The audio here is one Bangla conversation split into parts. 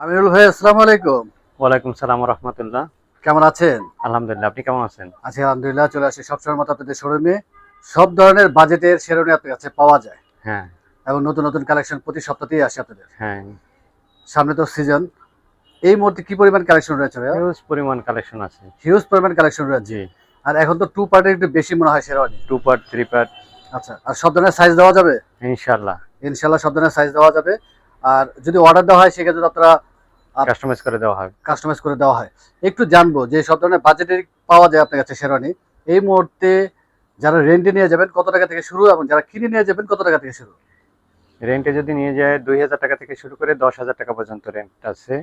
আমিরুল ভাই আসসালামু আলাইকুম। ওয়ালাইকুম সালাম রহমতুল্লাহ। কেমন আছেন? আলহামদুলিল্লাহ আপনি কেমন আছেন? আছি আলহামদুলিল্লাহ চলে আসি সবসময় মতো আপনাদের শোরুমে। সব ধরনের বাজেটের শেরোনি আপনার কাছে পাওয়া যায়। হ্যাঁ। এবং নতুন নতুন কালেকশন প্রতি সপ্তাহতেই আসে আপনাদের। হ্যাঁ। সামনে তো সিজন এই মুহূর্তে কি পরিমাণ কালেকশন রয়েছে হিউজ পরিমাণ কালেকশন আছে। হিউজ পরিমাণ কালেকশন রয়েছে। আর এখন তো টু পার্টের একটু বেশি মনে হয় sherwani. Two part three part আচ্ছা আর সব ধরনের সাইজ দেওয়া যাবে? ইনশাল্লাহ ইনশাল্লাহ সব ধরনের সাইজ দেওয়া যাবে। আর যদি অর্ডার দেওয়া হয় সেক্ষেত্রে আপনারা আপ- কাস্টমাইজ করে দেওয়া হবে কাস্টমাইজ করে দেওয়া হয়। একটু জানব যে সব ধরনের বাজেটের পাওয়া যায় আপনার কাছে শেরওয়ানি। এই মুহূর্তে যারা রেন্টে নিয়ে যাবেন কত টাকা থেকে শুরু এবং যারা কিনে নিয়ে যাবেন কত টাকা থেকে শুরু? রেন্টে যদি নিয়ে যায় দুই হাজার টাকা থেকে শুরু করে দশ হাজার টাকা পর্যন্ত রেন্ট আছে।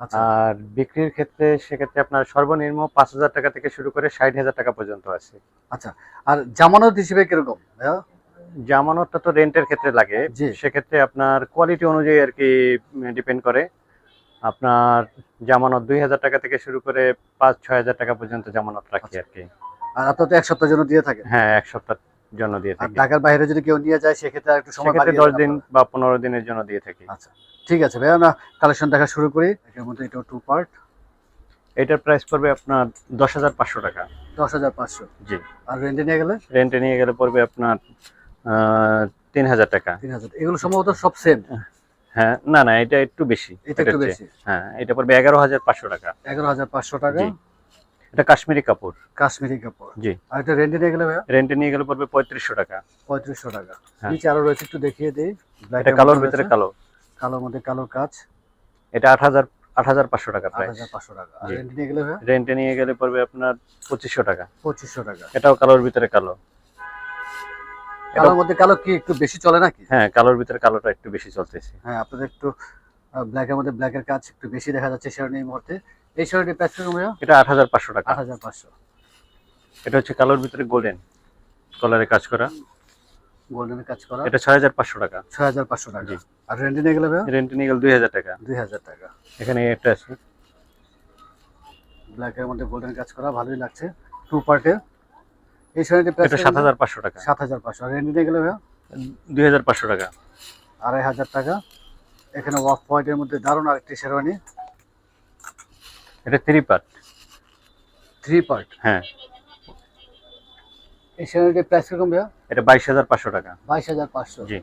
আচ্ছা। আর বিক্রির ক্ষেত্রে সেক্ষেত্রে আপনার সর্বনিম্ন পাঁচ হাজার টাকা থেকে শুরু করে ষাট হাজার টাকা পর্যন্ত আছে। আচ্ছা। আর জামানত হিসেবে কীরকম জামানতটা তো রেন্টের ক্ষেত্রে লাগে। সেক্ষেত্রে আপনার কোয়ালিটি অনুযায়ী আর কি ডিপেন্ড করে। আপনার জামানত দুই হাজার টাকা থেকে শুরু করে পাঁচ ছয় হাজার টাকা পর্যন্ত জামানত রাখি আর কি আর আপনার তো এক সপ্তাহের জন্য দিয়ে থাকে? হ্যাঁ এক সপ্তাহের জন্য দিয়ে থাকি। ঢাকার বাইরে যদি কেউ নিয়ে যায় সেক্ষেত্রে একটু সময় সেক্ষেত্রে দশ দিন বা পনেরো দিনের জন্য দিয়ে থাকি। আচ্ছা ঠিক আছে ভাইয়া আমরা কালেকশন দেখা শুরু করি। এটার মধ্যে এটা টু পার্ট এটার প্রাইস পড়বে আপনার দশ হাজার পাঁচশো টাকা। দশ হাজার পাঁচশো। জি। আর রেন্টে নিয়ে গেলে? রেন্টে নিয়ে গেলে পড়বে আপনার তিন হাজার টাকা। তিন হাজার। এগুলো সম্ভবত সব সেম হ্যাঁ না না এটা একটু বেশি। এটা একটু বেশি। হ্যাঁ এটা পড়বে এগারো হাজার পাঁচশো টাকা। এগারো হাজার পাঁচশো টাকা। এটা কাশ্মীরি কাপড়। কাশ্মীরি কাপড়। জি। আর এটা রেন্টে নিয়ে গেলে ভাইয়া? রেন্টে নিয়ে গেলে পড়বে পঁয়ত্রিশশো টাকা। পঁয়ত্রিশশো টাকা। হ্যাঁ। নিচে আরও রয়েছে একটু দেখিয়ে দিই। এটা কালোর ভিতরে কালো। কালোর মধ্যে কালো কাজ। এটা আট হাজার আট হাজার পাঁচশো টাকা হাজার পাঁচশো টাকা। আর রেন্টে নিয়ে গেলে রেন্টে নিয়ে গেলে পড়বে আপনার পঁচিশশো টাকা। পঁচিশশো টাকা। এটাও কালোর ভিতরে কালো। কালোর মধ্যে কালো কি একটু বেশি চলে নাকি? হ্যাঁ কালোর ভিতরে কালোটা একটু বেশি চলতেছে। হ্যাঁ আপনাদের একটু ব্ল্যাকের মধ্যে ব্ল্যাকের কাজ একটু বেশি দেখা যাচ্ছে শেয়ার এই মুহূর্তে। এই প্রাইস কীরকম এটা আট হাজার পাঁচশো টাকা। আট হাজার পাঁচশো। এটা হচ্ছে কালোর ভিতরে গোল্ডেন কলারে কাজ করা। গোল্ডেনের কাজ করা। এটা ছয় হাজার পাঁচশো টাকা। ছয় হাজার পাঁচশো টাকা। আর রেন্টে নিয়ে গেলে রেন্টে নিয়ে গেলে দুই হাজার টাকা। দুই হাজার টাকা। এখানে একটা আছে। ব্ল্যাকের মধ্যে গোল্ডেন কাজ করা ভালোই লাগছে। টু পার্টে এই শেয়ারটির প্রাইস এটা সাত হাজার পাঁচশো টাকা। সাত হাজার পাঁচশো। আর রেন্টে নিয়ে গেলে হাজার পাঁচশো টাকা। আড়াই হাজার টাকা। এখানে ওয়াফ পয়েন্টের মধ্যে দারুণ আরেকটি শেরওয়ানি। এটা থ্রি পার্ট থ্রি পার্ট হ্যাঁ। এই শেরওয়ানিটির প্রাইস কীরকম ভাইয়া? এটা বাইশ হাজার পাঁচশো টাকা। বাইশ হাজার পাঁচশো। জি।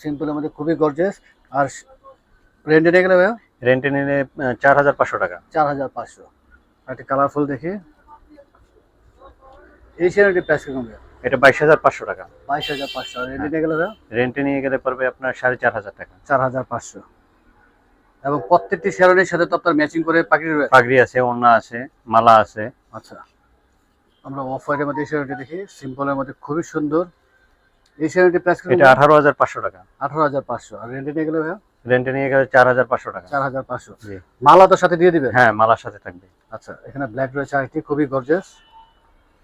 সিম্পলের মধ্যে খুবই গর্জেস আর রেন্টে নিয়ে গেলে ভাইয়া? রেন্টে হাজার পাঁচশো টাকা। চার হাজার পাঁচশো। একটা কালারফুল দেখি। প্রাইস এটা বাইশ হাজার পাঁচশো টাকা। বাইশ হাজার পাঁচশো। রেন্টে নিয়ে গেলে রেন্টে নিয়ে গেলে পড়বে আপনার সাড়ে চার হাজার টাকা। চার হাজার পাঁচশো। এবং প্রত্যেকটি শেরওয়ানির সাথে তো আপনার ম্যাচিং করে রয়েছে পাগড়ি আছে ওড়না আছে মালা আছে। আচ্ছা। আমরা অফ হোয়াইটের মধ্যে এই শেরওয়ানিটি দেখি। সিম্পলের মধ্যে খুবই সুন্দর। এই প্রাইস এটা আঠারো হাজার পাঁচশো টাকা। আঠারো হাজার পাঁচশো। আর রেন্টে নিয়ে গেলে ভাইয়া? রেন্টে নিয়ে গেলে চার হাজার পাঁচশো টাকা। চার হাজার পাঁচশো। মালা তো সাথে দিয়ে দিবেন? হ্যাঁ মালার সাথে থাকবে। আচ্ছা এখানে ব্ল্যাক রয়েছে আরেকটি খুবই গর্জাস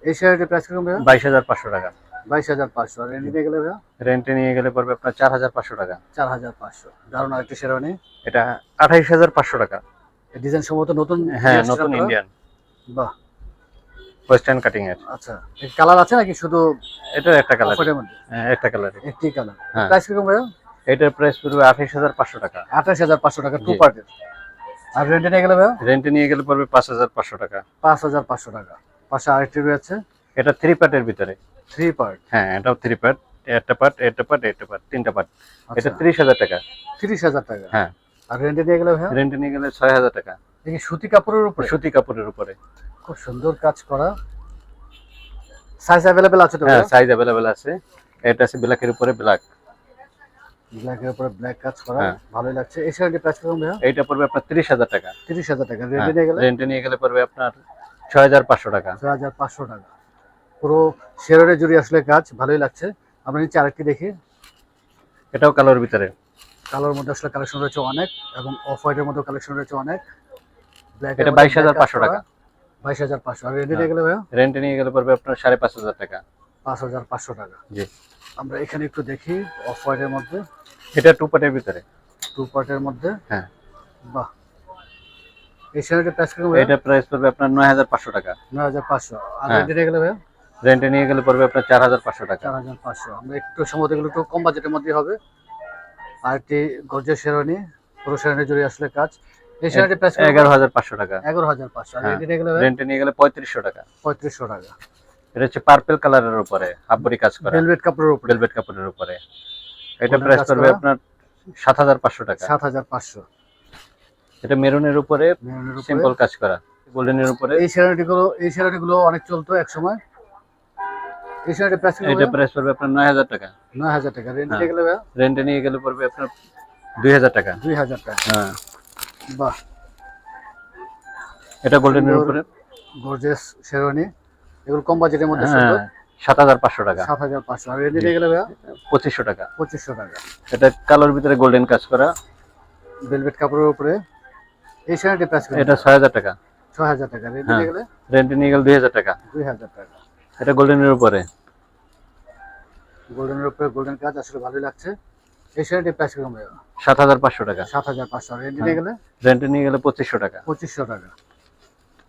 এই শাড়িটির প্রাইস কীরকম ভাইয়া? বাইশ হাজার পাঁচশো টাকা। বাইশ হাজার পাঁচশো। আর রেন্টি গেলে ভাইয়া? রেন্টে নিয়ে গেলে পড়বে আপনার চার হাজার পাঁচশো টাকা। চার হাজার পাঁচশো। দারুণ আরেকটি শেরওয়ানি এটা আঠাইশ হাজার পাঁচশো টাকা। ডিজাইন সম্ভবত নতুন হ্যাঁ নতুন ইন্ডিয়ান বাহ। ওয়েস্টার্ন কাটিং এর। আচ্ছা কালার আছে নাকি শুধু এটার একটা কালার অফারের একটা কালার একটি কালার হ্যাঁ। প্রাইস কীরকম ভাইয়া? এটার প্রাইস পড়বে আঠাইশ হাজার পাঁচশো টাকা। আঠাশ হাজার পাঁচশো টাকা টু। পার্টের আর রেন্টে নিয়ে গেলে ভাইয়া? রেন্টে নিয়ে গেলে পড়বে পাঁচ হাজার পাঁচশো টাকা। পাঁচ হাজার পাঁচশো টাকা। পাশে আরেকটি রয়েছে। এটা থ্রি পার্টের ভিতরে। থ্রি পার্ট হ্যাঁ এটাও থ্রি পার্ট একটা পার্ট একটা পার্ট একটা পার্ট তিনটা পার্ট এটা আচ্ছা। ত্রিশ হাজার টাকা। তিরিশ হাজার টাকা? হ্যাঁ। আর রেন্টে নিয়ে গেলে ভাইয়া? রেন্টে নিয়ে গেলে ছয় হাজার টাকা। দেখি সুতি কাপড়ের উপরে? সুতি কাপড়ের উপরে। খুব সুন্দর কাজ করা। সাইজ অ্যাভেলেবেল আছে তো হ্যাঁ সাইজ অ্যাভেলেবেল আছে। এটা আছে ব্ল্যাকের উপরে ব্ল্যাক। ব্ল্যাকের উপরে ব্ল্যাক কাজ করা। হ্যাঁ। ভালোই লাগছে। এই শাড়িটির প্রাইস কীরকম ভাইয়া? এটা পড়বে আপনার তিরিশ হাজার টাকা। তিরিশ হাজার টাকা। রেন্টে নিয়ে গেলে? রেন্টে নিয়ে গেলে পড়বে আপনার ছয় হাজার পাঁচশো টাকা। ছয় হাজার পাঁচশো টাকা। পুরো শেরোরে জুড়ে আসলে কাজ ভালোই লাগছে। আমরা নিচে আরেকটি দেখি। এটাও কালোর ভিতরে। কালোর মধ্যে আসলে কালেকশন রয়েছে অনেক এবং অফ হোয়াইটের মধ্যে কালেকশন রয়েছে অনেক। ব্ল্যাক এটা 22,500 টাকা। বাইশ হাজার পাঁচশো। আর রেন্টে নিয়ে গেলে ভাইয়া? রেন্টে নিয়ে গেলে পড়বে আপনার সাড়ে পাঁচ হাজার টাকা। পাঁচ হাজার পাঁচশো টাকা। জি। আমরা এখানে একটু দেখি অফ হোয়াইটের মধ্যে। এটা টু পার্টের ভিতরে। টু পার্টের মধ্যে? হ্যাঁ। বাহ। এই প্রাইস এটা প্রাইস পড়বে আপনার টাকা। নয় হাজার পাঁচশো। আর হ্যাঁ। রেন্টে নিয়ে গেলে রেন্টে নিয়ে গেলে পড়বে আপনার টাকা। আমরা একটু সম্ভবত এগুলো একটু কম বাজেটের মধ্যে হবে। আর একটি গর্জের শেরওয়ানি পুরো শেরানি জুড়ে আসলে কাজ। এই শেরানিটির প্রাইস এগারো হাজার পাঁচশো টাকা। আর হ্যাঁ। গেলে রেন্টে নিয়ে গেলে পঁয়ত্রিশশো টাকা। পঁয়ত্রিশশো টাকা। এটা হচ্ছে পার্পেল কালারের উপরে কাজ করা। ভেলভেট কাপড়ের উপরে। ভেলভেট কাপড়ের উপরে। এটা প্রাইস পড়বে আপনার সাত হাজার পাঁচশো টাকা। সাত হাজার পাঁচশো। এটা মেরুনের উপরে সিম্পল কাজ করা গোল্ডেনের উপরে। এই শেরানিটি গুলো এই শেরানি গুলো অনেক চলতো এক সময় এই প্রাইস এটা প্রাইস পড়বে আপনার নয় হাজার টাকা। নয় হাজার টাকা। রেন্টে হ্যাঁ। গেলে ভাইয়া? রেন্টে নিয়ে গেলে পড়বে আপনার দুই হাজার টাকা। দুই হাজার টাকা। হ্যাঁ। বাহ। এটা গোল্ডেনের উপরে। গর্জেস শেরওয়ানি। এগুলো কম বাজেটের মধ্যে সুন্দর। হ্যাঁ সাত হাজার পাঁচশো টাকা। সাত হাজার পাঁচশো। আর গেলে পঁচিশশো টাকা। পঁচিশশো টাকা। এটা কালোর ভিতরে গোল্ডেন কাজ করা। ভেলভেট কাপড়ের উপরে। এই প্রাইস এটা টাকা। রেন্টে হ্যাঁ। গেলে? রেন্টে নিয়ে গেলে টাকা। টাকা। এটা গোল্ডেনের উপরে। গোল্ডেনের উপরে গোল্ডেন কাজ আসলে ভালোই লাগছে। এই প্রাইস টাকা। রেন্টে হ্যাঁ। গেলে? রেন্টে নিয়ে গেলে টাকা। টাকা।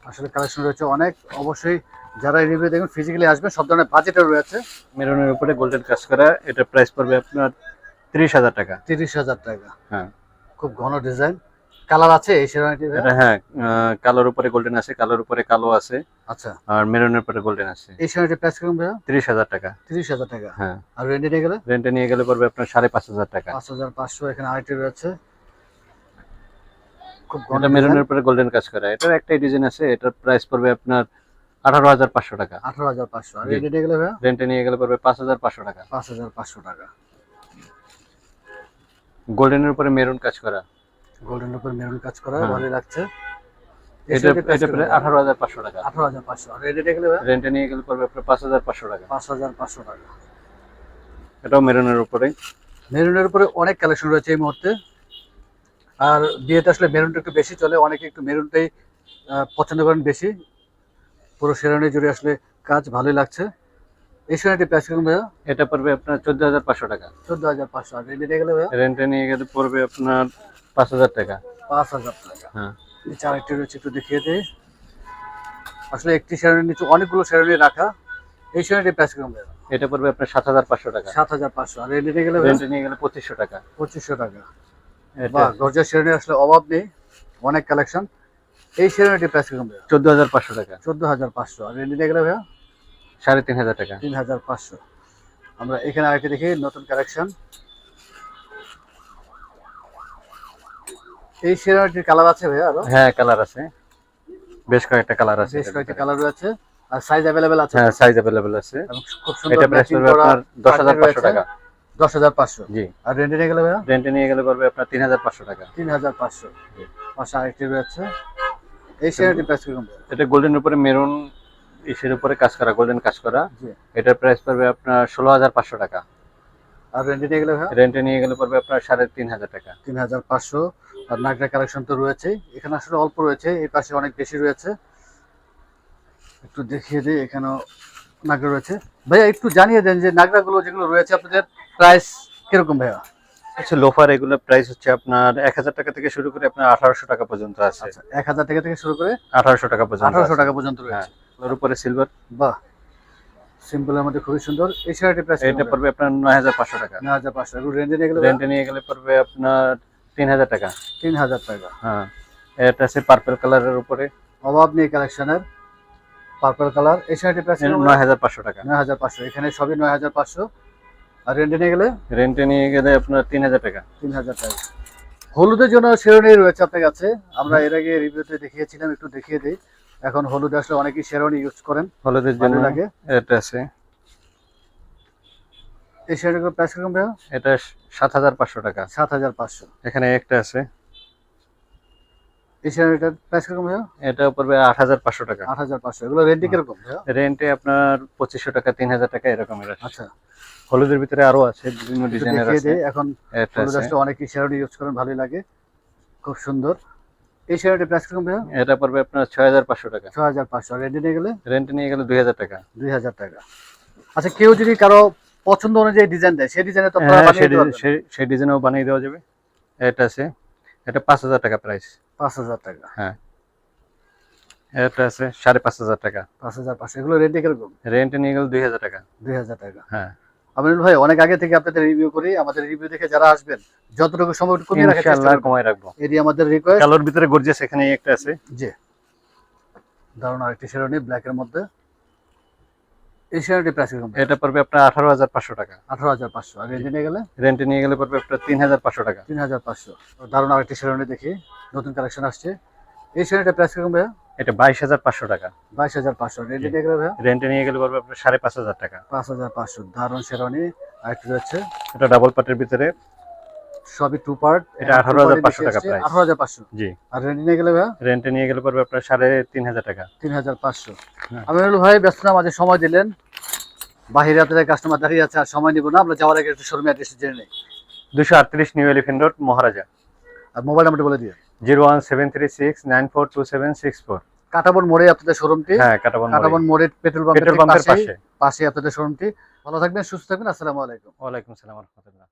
আসলে কালেকশন রয়েছে অনেক। অবশ্যই যারা রিভিউ দেখবেন ফিজিক্যালি আসবেন সব ধরনের বাজেটও রয়েছে। মেরুনের উপরে গোল্ডেন কাজ করা এটা প্রাইস পড়বে আপনার তিরিশ হাজার টাকা। তিরিশ হাজার টাকা। হ্যাঁ। খুব ঘন ডিজাইন কালার আছে এই শেরওয়ানিটির হ্যাঁ কালোর উপরে গোল্ডেন আছে কালোর উপরে কালো আছে আচ্ছা। আর মেরুনের উপরে গোল্ডেন আছে এই শেরওয়ানিটির প্রাইস ভাইয়া? তিরিশ হাজার টাকা। তিরিশ হাজার টাকা। হ্যাঁ। আর রেন্টে নিয়ে গেলে? রেন্টে নিয়ে গেলে পড়বে আপনার সাড়ে পাঁচ হাজার টাকা। পাঁচ হাজার পাঁচশো এখানে আরেকটি রয়েছে। খুব এটা মেরুনের উপরে গোল্ডেন কাজ করা। এটার একটাই ডিজাইন আছে এটার প্রাইস পড়বে আপনার আঠারো হাজার পাঁচশো টাকা। আঠারো হাজার পাঁচশো। আর। রেন্টে নিয়ে গেলে ভাইয়া? রেন্টে নিয়ে গেলে পড়বে পাঁচ হাজার পাঁচশো টাকা। পাঁচ হাজার পাঁচশো টাকা। গোল্ডেনের উপরে মেরুন কাজ করা। গোল্ডেন উপর মেরুন কাজ করা হ্যাঁ। ভালোই লাগছে। এটা এটা প্রায় টাকা। আর রেন্টে নিয়ে গেলে রেন্টে নিয়ে পড়বে টাকা। পাঁচ হাজার পাঁচশো টাকা। এটাও মেরুনের উপরে মেরুনের উপরে অনেক কালেকশন রয়েছে এই মুহূর্তে। আর বিয়েতে আসলে মেরুনটা একটু বেশি চলে অনেকে একটু মেরুনটাই পছন্দ করেন বেশি। পুরো শেরানি জুড়ে আসলে কাজ ভালোই লাগছে। এই শেরানিটি প্রাইস কীরকম ভাইয়া? এটা পড়বে আপনার চোদ্দ হাজার পাঁচশো টাকা। চোদ্দ হাজার পাঁচশো। আর রেন্টে গেলে ভাইয়া? রেন্টে নিয়ে গেলে পড়বে আপনার পাঁচ হাজার টাকা। পাঁচ হাজার টাকা। হ্যাঁ। এই চারটি রয়েছে একটু দেখিয়ে দিই। আসলে একটি শেরানির নিচে অনেকগুলো শেরানি রাখা। এই শেরানিটি প্রাইস ভাইয়া? এটা পড়বে আপনার সাত হাজার পাঁচশো টাকা। সাত হাজার পাঁচশো। আর রেন্টে নিয়ে গেলে রেন্টে নিয়ে গেলে পঁচিশশো টাকা। পঁচিশশো টাকা। বাহ গর্জার শেরানি আসলে অভাব নেই। অনেক কালেকশন এই শেরানিটি প্রাইস কীরকম ভাইয়া? চোদ্দ হাজার পাঁচশো টাকা। চোদ্দ হাজার পাঁচশো। আর রেন্টে গেলে ভাইয়া? সাড়ে তিন হাজার টাকা। তিন হাজার পাঁচশো। আমরা এখানে আরেকটি দেখি নতুন কালেকশন এই শেরানিটির কালার আছে আরও? হ্যাঁ কালার আছে। বেশ কয়েকটা কালার আছে বেশ কয়েকটি। কালার রয়েছে। আর সাইজ অ্যাভেলেবেল আছে? হ্যাঁ সাইজ অ্যাভেলেবেল আছে। খুব সুন্দর এটা প্রাইস পড়বে আপনার দশ হাজার pattern পাঁচশো রয়েছে। টাকা। দশ হাজার পাঁচশো। জি। আর রেন্টে নিয়ে গেলে ভাইয়া? রেন্টে নিয়ে গেলে পড়বে আপনার তিন হাজার পাঁচশো টাকা। তিন হাজার পাঁচশো। জি। পাশে আরেকটি রয়েছে। এই শেয়ারটির প্রাইস ভাইয়া? এটা গোল্ডেন উপরে মেরুন ইসের উপরে কাজ করা গোল্ডেন কাজ করা। এটার প্রাইস পড়বে আপনার ষোলো হাজার পাঁচশো টাকা। আর রেন্টে নিয়ে গেলে রেন্টে নিয়ে গেলে পড়বে আপনার সাড়ে তিন হাজার টাকা। তিন হাজার পাঁচশো। আর নাগরা কালেকশন তো রয়েছে। এখানে আসলে অল্প রয়েছে এই পাশে অনেক বেশি রয়েছে। একটু দেখিয়ে দিই এখানেও নাগরা রয়েছে। ভাইয়া একটু জানিয়ে দেন যে নাগরাগুলো যেগুলো রয়েছে আপনাদের প্রাইস কীরকম ভাইয়া? আচ্ছা লোফার এগুলোর প্রাইস হচ্ছে আপনার এক হাজার টাকা থেকে শুরু করে আপনার আঠারোশো টাকা পর্যন্ত আছে। আচ্ছা এক হাজার টাকা থেকে শুরু করে আঠারোশো টাকা পর্যন্ত আঠারোশো টাকা পর্যন্ত হ্যাঁ। রয়েছে ওর উপরে সিলভার বাহ। সিম্পলের মধ্যে খুবই সুন্দর। এই শাড়িটির প্রাইস এটা পড়বে আপনার নয় হাজার পাঁচশো টাকা। নয় হাজার পাঁচশো। এগুলো রেঞ্জে নিয়ে গেলে রেন্টে নিয়ে গেলে পড়বে আপনার তিন হাজার টাকা। তিন হাজার টাকা। হ্যাঁ। এটা আছে পার্পল কালারের উপরে। অভাব নেই কালেকশনের পার্পল কালার এই শাড়িটির প্রাইস নয় হাজার পাঁচশো টাকা। নয় হাজার পাঁচশো। এখানে সবই নয় হাজার পাঁচশো। আর রেন্টে নিয়ে গেলে? রেন্টে নিয়ে গেলে আপনার তিন হাজার টাকা। তিন হাজার টাকা। হলুদের জন্য শেরওয়ানি রয়েছে আপনার কাছে। আমরা এর আগে রিভিউতে দেখিয়েছিলাম একটু দেখিয়ে দিই। এখন হলুদ আসলে অনেকেই শেরওয়ানি ইউজ করেন। হলুদের জন্য লাগে। এটা আছে। এই শেরওয়ানির প্রাইস কীরকম ভাইয়া? এটা সাত হাজার পাঁচশো টাকা। সাত হাজার পাঁচশো। এখানে একটা আছে। এই শেরওয়ানিটার প্রাইস কীরকম ভাইয়া? এটা পড়বে হাজার পাঁচশো টাকা। আট হাজার পাঁচশো। এগুলো রেন্টি কীরকম ভাইয়া? রেন্টে আপনার পঁচিশশো টাকা তিন হাজার টাকা এরকমের আছে। আচ্ছা। হলুদের ভিতরে আরও আছে বিভিন্ন ডিজাইনের আছে। এখন হলুদ আসলে অনেকেই শেরওয়ানি ইউজ করেন ভালোই লাগে। খুব সুন্দর। এই প্রাইস এটা পড়বে আপনার টাকা। নিয়ে গেলে? রেন্টে নিয়ে গেলে টাকা। দুই হাজার টাকা। আচ্ছা কেউ যদি কারও পছন্দ অনুযায়ী ডিজাইন দেয় সেই ডিজাইনে তো আপনারা হ্যাঁ, বানিয়ে দিতে ডিজাইন- পারবেন। সেই- সেই ডিজাইনও বানিয়ে দেওয়া যাবে। এটা আছে এটা টাকা প্রাইস পাঁচ হাজার টাকা এটা আছে সাড়ে পাঁচ হাজার টাকা। পাঁচ হাজার পাঁচশো। এগুলো রেন্টে কীরকম? রেন্টে নিয়ে গেলে দুই হাজার টাকা। দুই হাজার টাকা। হ্যাঁ। আমিনুল ভাই অনেক আগে থেকে আপনাদের রিভিউ করি আমাদের রিভিউ দেখে যারা আসবেন যতটুকু সম্ভব একটু কমিয়ে রাখার চেষ্টা করবেন। কমাই রাখব। এটি আমাদের রিকোয়েস্ট কালোর ভিতরে গর্জিয়াস এখানে একটা আছে। জি। দারুণ আরেকটি শেরওয়ানি ব্ল্যাকের মধ্যে। এই শেরওয়ানিটি প্রাইস কীরকম এটা পড়বে আপনার আঠারো হাজার পাঁচশো টাকা। আঠারো হাজার পাঁচশো। আর রেন্টে নিয়ে গেলে? রেন্টে নিয়ে গেলে পড়বে আপনার তিন হাজার পাঁচশো টাকা। তিন হাজার পাঁচশো। দারুণ আরেকটি শেরওয়ানি দেখি। নতুন কালেকশন আসছে। এই শেরওয়ানিটা প্রাইস কীরকম ভাইয়া? এটা বাইশ হাজার পাঁচশো টাকা। বাইশ হাজার পাঁচশো। রেন্টে নিয়ে গেলে রেন্টে নিয়ে গেলে পড়বে আপনার সাড়ে পাঁচ হাজার টাকা। পাঁচ হাজার পাঁচশো। দারুণ শেরওয়ানি। আরেকটি রয়েছে। এটা ডাবল পাটের ভিতরে। সবই টু পার্ট এটা 18,500 টাকা price। আঠারো হাজার পাঁচশো। জি। আর রেন্টে নিয়ে গেলে ভাইয়া? রেন্টে নিয়ে গেলে পড়বে আপনার সাড়ে তিন হাজার টাকা। তিন হাজার পাঁচশো। হ্যাঁ। আমিনুল ভাই ব্যস্ততা মাঝে সময় দিলেন। বাহিরে আপনাদের কাস্টমার দাঁড়িয়ে আছে আর সময় নিব না। আমরা যাওয়ার আগে একটু শোরুমে অ্যাড্রেস জেনে নেই। দুশো আটত্রিশ নিউ এলিফেন্ট রোড মহারাজা। আর মোবাইল নাম্বারটা বলে দিয়ে zero one seven three six nine four two seven six four. Katabon মোড়ে আপনাদের শোরুমটি। হ্যাঁ কাটাবন কাটাবন মোড়ে পেট্রোল পাম্পের পাশে। পাশে আপনাদের শোরুমটি। ভালো থাকবেন সুস্থ থাকবেন। আসসালামু আলাইকুম। ওয়ালাইকুম সালাম রহমতুল্লাহ।